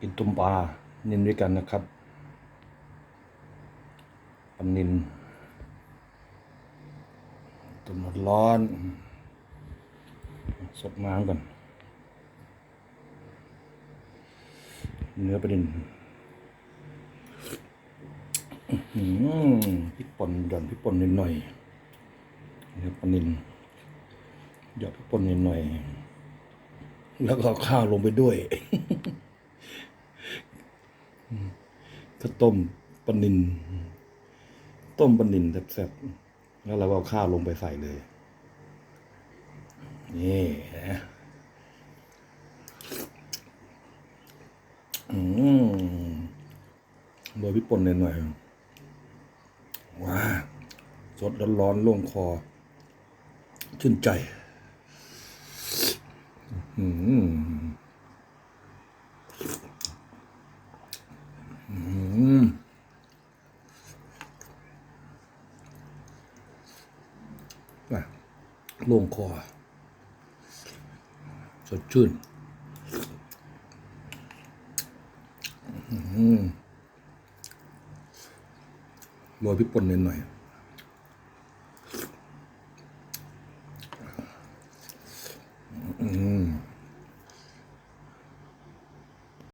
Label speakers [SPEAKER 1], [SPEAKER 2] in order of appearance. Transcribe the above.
[SPEAKER 1] กินต้มปลานินด้วยกันนะครับปลานินต้มร้อน สดน้ำก่อนเนื้อปลานินอื้อหือพริกป่นหย่อนพริกป่นนิดหน่อยเนื้อปนินหยอดพริกป่นนิดหน่อย แล้วก็ข้าวลงไปด้วย ก็ต้มปลานินต้มปลานินแซ่บๆแล้วเราก็เอาข้าวลงไปใส่เลย นี่นะอืมโรยพริกป่นหน่อยๆว้าสดร้อนๆโล่งคอ ชื่นใจ อืม โล่งคอ สดชื่นโรยพริกป่นนิดหน่อยอื